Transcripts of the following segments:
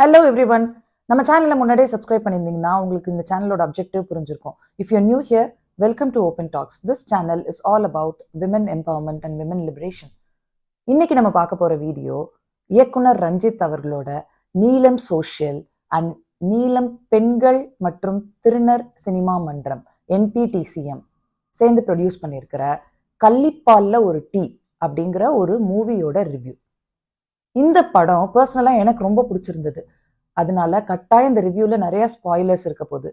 Hello every one நம்ம சேனலில் முன்னாடியே சப்ஸ்கிரைப் பண்ணியிருந்தீங்கன்னா உங்களுக்கு இந்த சேனலோட அப்ஜெக்டிவ் புரிஞ்சிருக்கும். If you new here welcome to open talks this channel is all about women empowerment and women liberation இன்னைக்கு நம்ம பார்க்க போகிற வீடியோ இயக்குனர் ரஞ்சித் அவர்களோட நீலம் சோஷியல் அண்ட் நீலம் பெண்கள் மற்றும் திருநர் சினிமா மன்றம் என்பிடிசிஎம் சேர்ந்து ப்ரொடியூஸ் பண்ணியிருக்கிற கள்ளிப்பாலில் ஒரு டீ அப்படிங்கிற ஒரு மூவியோட ரிவ்யூ இந்த படம் பர்சனலாக எனக்கு ரொம்ப பிடிச்சிருந்தது. அதனால கட்டாயம் இந்த ரிவ்யூவில் நிறைய ஸ்பாயிலர்ஸ் இருக்க போகுது.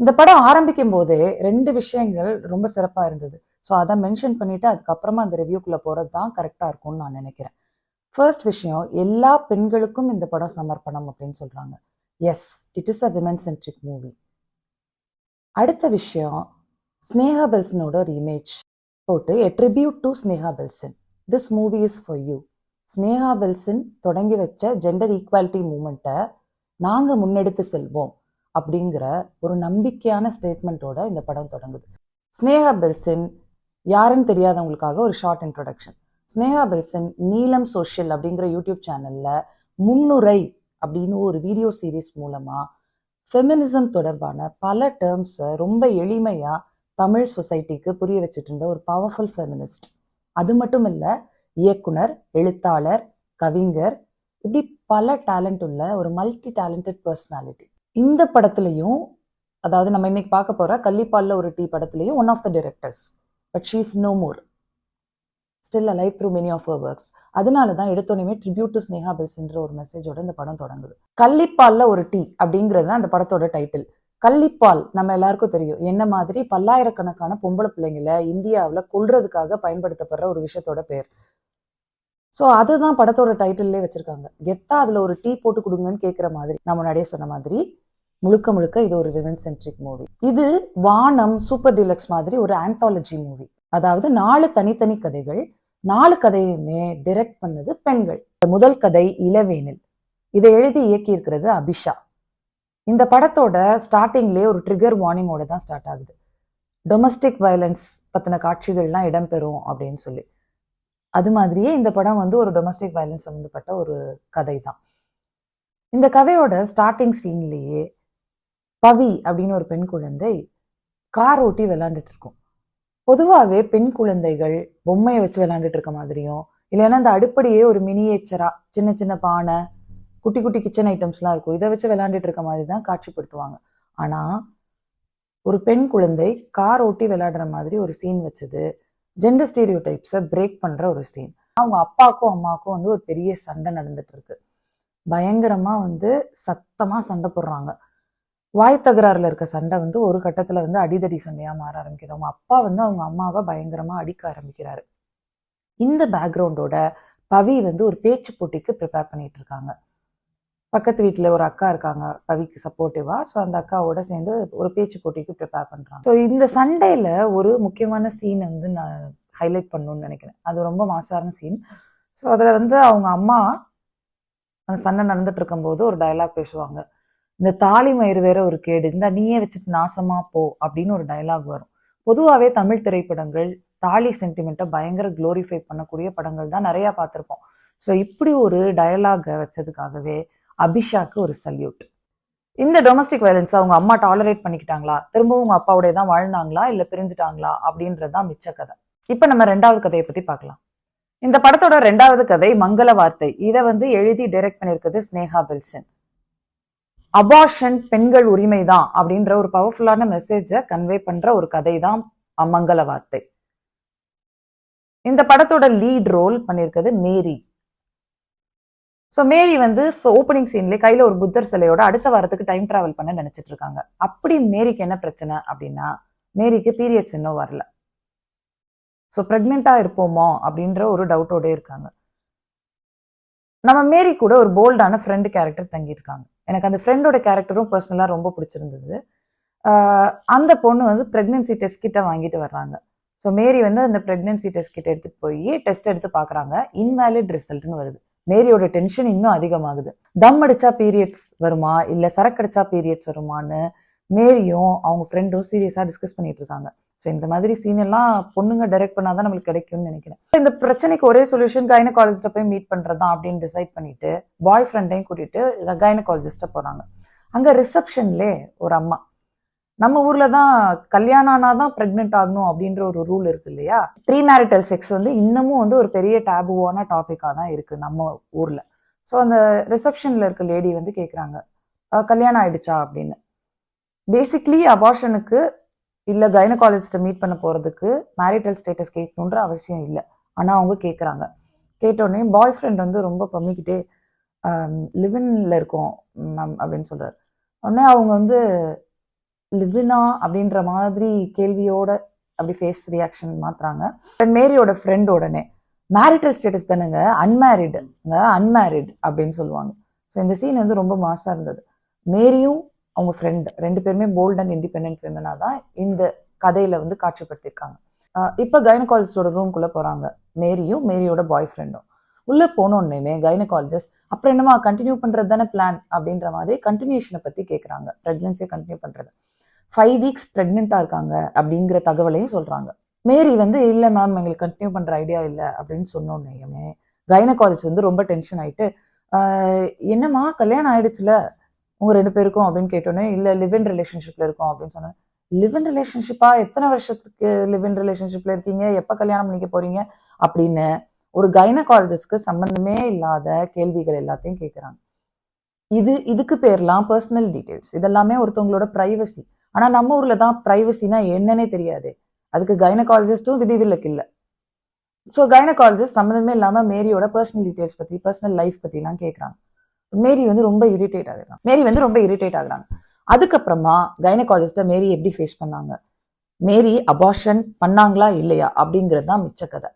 இந்த படம் ஆரம்பிக்கும் போதே ரெண்டு விஷயங்கள் ரொம்ப சிறப்பாக இருந்தது. ஸோ அதை மென்ஷன் பண்ணிட்டு அதுக்கப்புறமா அந்த ரிவ்யூக்குள்ளே போகிறது தான் கரெக்டாக இருக்கும்னு நான் நினைக்கிறேன். ஃபர்ஸ்ட் விஷயம் எல்லா பெண்களுக்கும் இந்த படம் சமர்ப்பணம் அப்படின்னு சொல்கிறாங்க S it is a women centric movie அடுத்த விஷயம் ஸ்னேகா பெல்சனோட ஒரு இமேஜ் போட்டு எ tribute to Sneha பெல்சன் this movie is for you Sneha பெல்சின் தொடங்கி வச்ச ஜெண்டர் ஈக்குவாலிட்டி மூமெண்ட்டை நாங்கள் முன்னெடுத்து செல்வோம் அப்படிங்கிற ஒரு நம்பிக்கையான ஸ்டேட்மெண்ட்டோட இந்த படம் தொடங்குது. ஸ்னேகா பெல்சின் யாருன்னு தெரியாதவங்களுக்காக ஒரு ஷார்ட் இன்ட்ரொடக்ஷன் ஸ்னேகா பெல்சன் நீலம் சோஷியல் அப்படிங்கிற யூடியூப் சேனலில் முன்னுரை அப்படின்னு ஒரு வீடியோ சீரீஸ் மூலமாக ஃபெமினிசம் தொடர்பான பல டேர்ம்ஸை ரொம்ப எளிமையாக தமிழ் சொசைட்டிக்கு புரிய வச்சுட்டு இருந்த ஒரு பவர்ஃபுல் ஃபெமினிஸ்ட் அது மட்டும் இல்லை இயக்குனர் எழுத்தாளர் கவிஞர் இப்படி பல டேலண்ட் உள்ள ஒரு மல்டி டேலண்டட் பர்சனாலிட்டி இந்த படத்துலையும் அதாவது நம்ம இன்னைக்கு பார்க்க போற கள்ளிப்பால்ல ஒரு டீ படத்துலையும் one of the directors but she is no more still alive through many of our works அதனால தான் எடுத்தோடனே ட்ரிபியூட் டு ஸ்னேஹா பெல்ஸ்ன்ற ஒரு மெசேஜோட இந்த படம் தொடங்குது. கள்ளிப்பால்ல ஒரு டீ அப்படிங்கிறது தான் அந்த படத்தோட டைட்டில் கள்ளிப்பால் நம்ம எல்லாருக்கும் தெரியும். என்ன மாதிரி? பல்லாயிரக்கணக்கான பொம்பளை பிள்ளைங்களை இந்தியாவில் கொல்றதுக்காக பயன்படுத்தப்படுற ஒரு விஷயத்தோட பேர். ஸோ அதுதான் படத்தோட டைட்டில்லே வச்சிருக்காங்க. கெத்தா அதில் ஒரு டீ போட்டு கொடுங்கன்னு கேட்குற மாதிரி நான் முன்னாடியே சொன்ன மாதிரி முழுக்க முழுக்க இது ஒரு விமன் சென்ட்ரிக் மூவி இது வானம் சூப்பர் டீலக்ஸ் மாதிரி ஒரு ஆந்தாலஜி மூவி அதாவது நாலு தனித்தனி கதைகள் நாலு கதையுமே டிரெக்ட் பண்ணது பெண்கள். முதல் கதை இளவேனில். இதை எழுதி இயக்கியிருக்கிறது அபிஷா. இந்த படத்தோட ஸ்டார்டிங்லேயே ஒரு ட்ரிகர் வார்னிங்கோட தான் ஸ்டார்ட் ஆகுது. டொமஸ்டிக் வயலன்ஸ் பற்றின காட்சிகள்லாம் இடம்பெறும் அப்படின்னு சொல்லி. அது மாதிரியே இந்த படம் வந்து ஒரு டொமஸ்டிக் வயலன்ஸ் சம்மந்தப்பட்ட ஒரு கதை தான் இந்த கதையோட ஸ்டார்டிங் சீன்லேயே பவி அப்படின்னு ஒரு பெண் குழந்தை கார் ஓட்டி விளாண்டுட்டு இருக்கும். பொதுவாகவே பெண் குழந்தைகள் பொம்மையை வச்சு விளாண்டுட்டு இருக்க மாதிரியும் இல்லைன்னா அந்த அடுப்படியே ஒரு மினியேச்சரா சின்ன சின்ன பானை குட்டி குட்டி கிச்சன் ஐட்டம்ஸ்லாம் இருக்கும். இதை வச்சு விளாண்டுட்டு இருக்க மாதிரி தான் காட்சிப்படுத்துவாங்க. ஆனால் ஒரு பெண் குழந்தை கார் ஓட்டி விளையாடுற மாதிரி ஒரு சீன் வச்சது ஜெண்டர் ஸ்டீரியோ டைப்ஸை பிரேக் பண்ணுற ஒரு சீன் அவங்க அப்பாவுக்கும் அம்மாவுக்கும் வந்து ஒரு பெரிய சண்டை நடந்துட்டு இருக்கு பயங்கரமாக வந்து சத்தமாக சண்டை போடுறாங்க. வாய் தகராறுல இருக்க சண்டை வந்து ஒரு கட்டத்தில் வந்து அடிதடி சண்டையாக மாற ஆரம்பிக்குது. அவங்க அப்பா வந்து அவங்க அம்மாவை பயங்கரமாக அடிக்க ஆரம்பிக்கிறாரு. இந்த பேக்ரவுண்டோட பவி வந்து ஒரு பேச்சு போட்டிக்கு ப்ரிப்பேர் பண்ணிட்டு இருக்காங்க. பக்கத்து வீட்டில் ஒரு அக்கா இருக்காங்க பவிக்கு சப்போர்ட்டிவாக ஸோ அந்த அக்காவோட சேர்ந்து ஒரு பேச்சு போட்டிக்கு ப்ரிப்பேர் பண்ணுறாங்க ஸோ இந்த சண்டையில் ஒரு முக்கியமான சீன் வந்து நான் ஹைலைட் பண்ணணும்னு நினைக்கிறேன். அது ரொம்ப மாசான சீன் ஸோ அதில் வந்து அவங்க அம்மா அந்த சண்டை நடந்துட்டு இருக்கும்போது ஒரு டயலாக் பேசுவாங்க. இந்த தாலி மயிறு வேற ஒரு கேடு இந்த நீயே வச்சுட்டு நாசமா போ அப்படின்னு ஒரு டயலாக் வரும். பொதுவாகவே தமிழ் திரைப்படங்கள் தாலி சென்டிமெண்ட்டை பயங்கர க்ளோரிஃபை பண்ணக்கூடிய படங்கள் தான் நிறையா பார்த்துருப்போம். ஸோ இப்படி ஒரு டயலாகை வச்சதுக்காகவே அபிஷாக்கு ஒரு சல்யூட் இந்த டொமஸ்டிக் வயலன்ஸ் அவங்க அம்மா டாலரேட் பண்ணிக்கிட்டாங்களா? திரும்பவும் உங்க அப்பாவுடைய தான் வாழ்ந்தாங்களா? இல்ல பிரிஞ்சுட்டாங்களா? அப்படின்றதுதான் மிச்ச கதை. இப்ப நம்ம ரெண்டாவது கதையை பத்தி பார்க்கலாம். இந்த படத்தோட ரெண்டாவது கதை மங்கள வார்த்தை. இதை வந்து எழுதி டைரக்ட் பண்ணியிருக்கிறது ஸ்னேகா பெல்சன். அபார்ஷன் பெண்கள் உரிமை தான் அப்படின்ற ஒரு பவர்ஃபுல்லான மெசேஜை கன்வே பண்ற ஒரு கதை தான் மங்கள வார்த்தை. இந்த படத்தோட லீட் ரோல் பண்ணியிருக்கிறது மேரி. ஸோ மேரி வந்து ஓப்பனிங் சீன்லேயே கையில் ஒரு புத்தர் சிலையோட அடுத்த வாரத்துக்கு டைம் ட்ராவல் பண்ண நினச்சிட்டு இருக்காங்க. அப்படி மேரிக்கு என்ன பிரச்சனை அப்படின்னா மேரிக்கு பீரியட்ஸ் இன்னும் வரல. ஸோ ப்ரெக்னெண்ட்டாக இருப்போமோ அப்படின்ற ஒரு டவுட்டோட இருக்காங்க. நம்ம மேரி கூட ஒரு போல்டான ஃப்ரெண்டு கேரக்டர் தங்கியிருக்காங்க எனக்கு அந்த ஃப்ரெண்டோட கேரக்டரும் பர்சனலாக ரொம்ப பிடிச்சிருந்தது. அந்த பொண்ணு வந்து ப்ரெக்னென்சி டெஸ்ட் கிட்ட வாங்கிட்டு வர்றாங்க. ஸோ மேரி வந்து அந்த ப்ரெக்னென்சி டெஸ்ட் கிட்ட எடுத்துகிட்டு போய் டெஸ்ட் எடுத்து பார்க்குறாங்க இன்வேலிட் ரிசல்ட்னு வருது. மேரியோட டென்ஷன் இன்னும் அதிகமாகுது. தம் அடிச்சா பீரியட்ஸ் வருமா? இல்ல சரக்கடிச்சா பீரியட்ஸ் வருமான்னு மேரியும் அவங்க ஃப்ரெண்டும் சீரியஸா டிஸ்கஸ் பண்ணிட்டு இருக்காங்க. ஸோ இந்த மாதிரி சீன் எல்லாம் பொண்ணுங்க டைரக்ட் பண்ணாதான் நம்மளுக்கு கிடைக்கும்னு நினைக்கிறேன். இந்த பிரச்சனைக்கு ஒரே சொல்யூஷன் கைனகாலஜிஸ்ட்டை போய் மீட் பண்றதுதான் அப்படின்னு டிசைட் பண்ணிட்டு பாய் ஃப்ரெண்டையும் கூட்டிட்டு கைனகாலஜிஸ்ட்டை போறாங்க. அங்க ரிசப்ஷன்லே ஒரு அம்மா. நம்ம ஊர்ல தான் கல்யாணம் ஆனாதான் பிரெக்னென்ட் ஆகணும் அப்படின்ற ஒரு ரூல் இருக்கு இல்லையா? ப்ரீ மேரிட்டல் செக்ஸ் வந்து இன்னமும் வந்து ஒரு பெரிய டேபுவான டாபிக்காக தான் இருக்கு நம்ம ஊர்ல. ஸோ அந்த ரிசப்ஷன்ல இருக்க லேடி வந்து கேட்குறாங்க கல்யாணம் ஆயிடுச்சா? அப்படின்னு. பேசிக்லி அபார்ஷனுக்கு இல்லை கைனகாலஜிஸ்ட்டை மீட் பண்ண போகிறதுக்கு மேரிட்டல் ஸ்டேட்டஸ் கேட்கணுன்ற அவசியம் இல்லை. ஆனால் அவங்க கேட்குறாங்க கேட்டோடனே பாய் ஃப்ரெண்ட் வந்து ரொம்ப பம்மிக்கிட்டே லிவின்ல இருக்கோம் மேம் அப்படின்னு சொல்கிறார் உடனே அவங்க வந்து லிவினா அப்படின்ற மாதிரி கேள்வியோட அப்படி ஃபேஸ் ரியாக்ஷன் மாத்துறாங்க. அண்ட் மேரியோட ஃப்ரெண்ட் உடனே மேரிட்டல் ஸ்டேட்டஸ் தானேங்க? அன்மேரிடுங்க அன்மேரிட் அப்படின்னு சொல்லுவாங்க. ஸோ இந்த சீன் வந்து ரொம்ப மாசா இருந்தது. மேரியும் அவங்க ஃப்ரெண்ட் ரெண்டு பேருமே போல்ட் அண்ட் இண்டிபெண்ட் விமனாக தான் இந்த கதையில வந்து காட்சிப்படுத்தியிருக்காங்க. இப்போ கைனகாலஜிஸ்டோட ரூம்குள்ளே போறாங்க. மேரியும் மேரியோட பாய் ஃப்ரெண்டும் உள்ளே போனோடனேமே கைனகாலஜிஸ்ட் அப்புறம் என்னமா கண்டினியூ பண்ணுறது தானே பிளான் அப்படின்ற மாதிரி கண்டினியூஷனை பற்றி கேட்குறாங்க பிரெக்னன்சியை கண்டினியூ பண்ணுறது ஃபைவ் வீக்ஸ் ப்ரெக்னெண்ட்டாக இருக்காங்க அப்படிங்கிற தகவலையும் சொல்கிறாங்க மேரி வந்து இல்லை மேம் எங்களுக்கு கண்டினியூ பண்ணுற ஐடியா இல்லை அப்படின்னு சொன்னோடனேயுமே கைனகாலஜி வந்து ரொம்ப டென்ஷன் ஆகிட்டு என்னம்மா கல்யாணம் ஆயிடுச்சுல? உங்க ரெண்டு பேருக்கும்? அப்படின்னு கேட்டோன்னே இல்ல லிவ் ரிலேஷன்ஷிப்பில் ரிலேஷன்ஷிப்ல இருக்கோம் அப்படின்னு சொன்னேன். லிவ் இன் ரிலேஷன்ஷிப்பா எத்தனை வருஷத்துக்கு லிவ் இன் ரிலேஷன்ஷிப்ல இருக்கீங்க? எப்ப கல்யாணம் பண்ணிக்க போறீங்க? அப்படின்னு ஒரு கைனகாலஜிஸ்ட்க்கு சம்பந்தமே இல்லாத கேள்விகள் எல்லாத்தையும் கேட்குறாங்க இது இதுக்கு பேர்லாம் பர்சனல் டீட்டெயில்ஸ் இதெல்லாமே ஒருத்தவங்களோட ப்ரைவசி ஆனா நம்ம ஊர்ல தான் ப்ரைவசினா என்னன்னே தெரியாது. அதுக்கு கைனகாலஜிஸ்டும் விதிவிலக்கு இல்லை. ஸோ கைனகாலஜிஸ்ட் சம்மந்தமே இல்லாம மேரியோட பர்சனல் டீட்டெயில்ஸ் பத்தி பர்சனல் லைஃப் பத்தி எல்லாம் கேட்குறாங்க மேரி வந்து ரொம்ப இரிட்டேட் ஆகுறாங்க. மேரி வந்து ரொம்ப இரிட்டேட் ஆகுறாங்க. அதுக்கப்புறமா கைனகாலஜிஸ்ட மேரி எப்படி ஃபேஸ் பண்ணாங்க? மேரி அபார்ஷன் பண்ணாங்களா இல்லையா? அப்படிங்கிறது தான் மிச்ச கதை.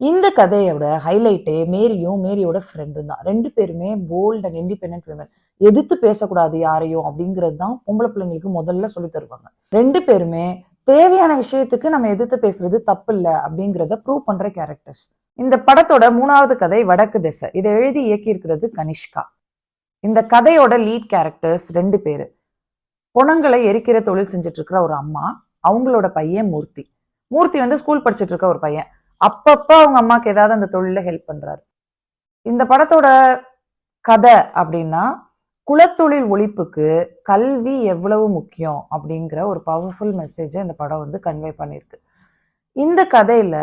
இந்த கதையோட ஹைலைட்டே மேரியும் மேரியோட ஃப்ரெண்டும் தான். ரெண்டு பேருமே போல்ட் அண்ட் இண்டிபெண்ட் விமன் எதிர்த்து பேசக்கூடாது யாரையும் அப்படிங்கிறது தான் பொம்பளை பிள்ளைங்களுக்கு முதல்ல சொல்லி தருவாங்க. ரெண்டு பேருமே தேவையான விஷயத்துக்கு நம்ம எதிர்த்து பேசுறது தப்பு இல்லை அப்படிங்கிறத ப்ரூவ் பண்ற கேரக்டர்ஸ் இந்த படத்தோட மூணாவது கதை வடக்கு திசை. இதை எழுதி இயக்கியிருக்கிறது கனிஷ்கா. இந்த கதையோட லீட் கேரக்டர்ஸ் ரெண்டு பேரு. பொணங்களை எரிக்கிற தொழில் செஞ்சுட்டு இருக்கிற ஒரு அம்மா அவங்களோட பையன் மூர்த்தி. மூர்த்தி வந்து ஸ்கூல் படிச்சுட்டு இருக்க ஒரு பையன். அப்பப்ப அவங்க அம்மாவுக்கு ஏதாவது அந்த தொழில ஹெல்ப் பண்றாரு. இந்த படத்தோட கதை அப்படின்னா குலத்தொழில் ஒழிப்புக்கு கல்வி எவ்வளவு முக்கியம் அப்படிங்கிற ஒரு பவர்ஃபுல் மெசேஜை இந்த படம் வந்து கன்வே பண்ணியிருக்கு. இந்த கதையில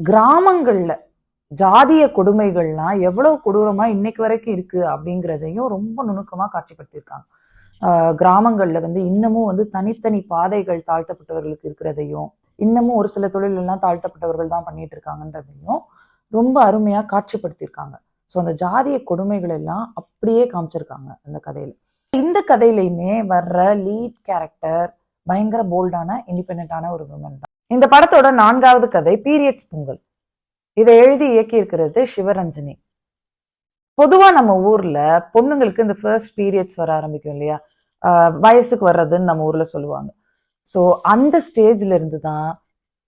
கிராமங்கள்ல ஜாதிய கொடுமைகள்லாம் எவ்வளவு கொடூரமா இன்னைக்கு வரைக்கும் இருக்கு அப்படிங்கிறதையும் ரொம்ப நுணுக்கமா காட்சிப்படுத்தியிருக்காங்க. கிராமங்கள்ல வந்து இன்னமும் வந்து தனித்தனி பாதைகள் தாழ்த்தப்பட்டவர்களுக்கு இருக்கிறதையும் இன்னமும் ஒரு சில தொழில் எல்லாம் தாழ்த்தப்பட்டவர்கள் தான் பண்ணிட்டு இருக்காங்கன்றதையும் ரொம்ப அருமையா காட்சிப்படுத்தியிருக்காங்க. ஸோ அந்த ஜாதிய கொடுமைகள் எல்லாம் அப்படியே காமிச்சிருக்காங்க அந்த கதையில. இந்த கதையிலையுமே வர்ற லீட் கேரக்டர் பயங்கர போல்டான இண்டிபெண்டான ஒரு விமன் தான். இந்த படத்தோட நான்காவது கதை பீரியட்ஸ் பொங்கல் இதை எழுதி இயக்கி இருக்கிறது சிவரஞ்சனி. பொதுவா நம்ம ஊர்ல பொண்ணுங்களுக்கு இந்த ஃபர்ஸ்ட் பீரியட்ஸ் வர ஆரம்பிக்கும் இல்லையா? வயசுக்கு வர்றதுன்னு நம்ம ஊர்ல சொல்லுவாங்க. ஸோ அந்த ஸ்டேஜ்ல இருந்து தான்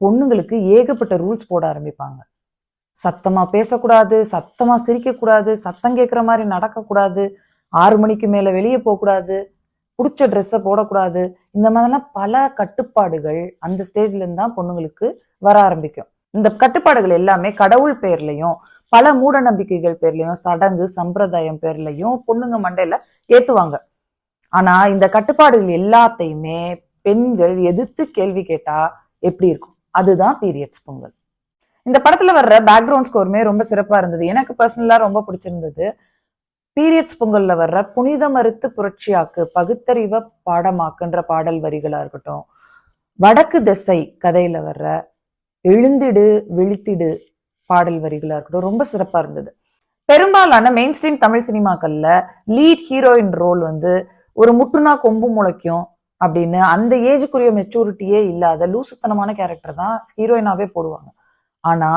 பொண்ணுங்களுக்கு ஏகப்பட்ட ரூல்ஸ் போட ஆரம்பிப்பாங்க. சத்தமா பேசக்கூடாது சத்தமா சிரிக்கக்கூடாது சத்தம் கேட்குற மாதிரி நடக்கக்கூடாது ஆறு மணிக்கு மேல வெளியே போகக்கூடாது பிடிச்ச ட்ரெஸ்ஸை போடக்கூடாது. இந்த மாதிரிலாம் பல கட்டுப்பாடுகள் அந்த ஸ்டேஜ்லேருந்து தான் பொண்ணுங்களுக்கு வர ஆரம்பிக்கும். இந்த கட்டுப்பாடுகள் எல்லாமே கடவுள் பேர்லையும் பல மூட நம்பிக்கைகள் பேர்லையும் சடங்கு சம்பிரதாயம் பேர்லையும் பொண்ணுங்க மண்டையில ஏத்துவாங்க. ஆனா இந்த கட்டுப்பாடுகள் எல்லாத்தையுமே பெண்கள் எதிர்த்து கேள்வி கேட்டா எப்படி இருக்கும்? அதுதான் பீரியட்ஸ் பொங்கல். இந்த படத்துல வர்ற பேக்ரவுண்ட் ஸ்கோருமே ரொம்ப சிறப்பா இருந்தது. எனக்கு பர்சனலா ரொம்ப பிடிச்சிருந்தது. பீரியட்ஸ் பொங்கல்ல வர்ற புனித மறுத்து புரட்சியாக்கு பகுத்தறிவ பாடமாக்குன்ற பாடல் வரிகளா இருக்கட்டும் வடக்கு திசை கதையில வர்ற எழுந்திடு விழித்திடு பாடல் வரிகளா இருக்கட்டும் ரொம்ப சிறப்பா இருந்தது. பெரும்பாலான மெயின் ஸ்ட்ரீம் தமிழ் சினிமாக்கள்ல லீட் ஹீரோயின் ரோல் வந்து ஒரு முட்டுனா கொம்பு முளைக்கும் அப்படின்னு அந்த ஏஜுக்குரிய மெச்சூரிட்டியே இல்லாத லூசுத்தனமான கேரக்டர் தான் ஹீரோயினாவே போடுவாங்க. ஆனா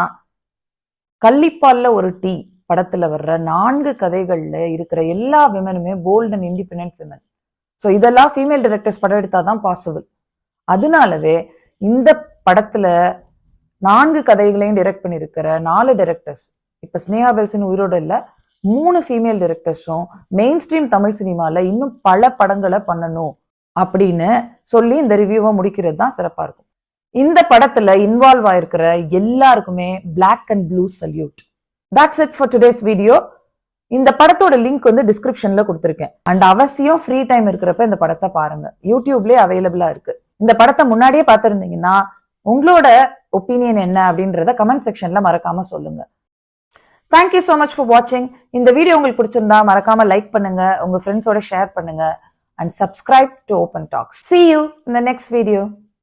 கள்ளிப்பால்ல ஒரு டீ படத்துல வர்ற நான்கு கதைகள்ல இருக்கிற எல்லா விமனுமே bold and independent women so இதெல்லாம் ஃபீமேல் டிரெக்டர்ஸ் படம் எடுத்தாதான் பாசிபிள் அதனாலவே இந்த படத்துல நான்கு கதைகளையும் டிரெக்ட் பண்ணியிருக்கிற நாலு டிரெக்டர்ஸ் இப்ப ஸ்னேகா பெல்சின் உயிரோட இல்லை மூணு ஃபீமேல் டிரெக்டர்ஸும் மெயின் ஸ்ட்ரீம் தமிழ் சினிமாவில் இன்னும் பல படங்களை பண்ணணும் அப்படின்னு சொல்லி இந்த ரிவ்யூவை முடிக்கிறது தான் சிறப்பாக இருக்கும். இந்த படத்துல இன்வால்வ் ஆயிருக்கிற எல்லாருக்குமே black and blue salute that's it for today's video இந்த படத்தோட லிங்க் வந்து டிஸ்கிரிப்ஷன்ல கொடுத்துருக்கேன். அண்ட் அவசியம் ஃப்ரீ டைம் இருக்கிறப்ப இந்த படத்தை பாருங்க. யூடியூப்லயே அவைலபிளா இருக்கு. இந்த படத்தை முன்னாடியே பார்த்திருந்தீங்கன்னா உங்களோட ஒப்பீனியன் என்ன அப்படின்றத கமெண்ட் செக்ஷன்ல மறக்காம சொல்லுங்க. தேங்க்யூ ஸோ மச் ஃபார் வாட்சிங் இந்த வீடியோ உங்களுக்கு பிடிச்சிருந்தா மறக்காம லைக் பண்ணுங்க. உங்க ஃப்ரெண்ட்ஸோட ஷேர் பண்ணுங்க. And subscribe to open talks see you இந்த நெக்ஸ்ட் வீடியோ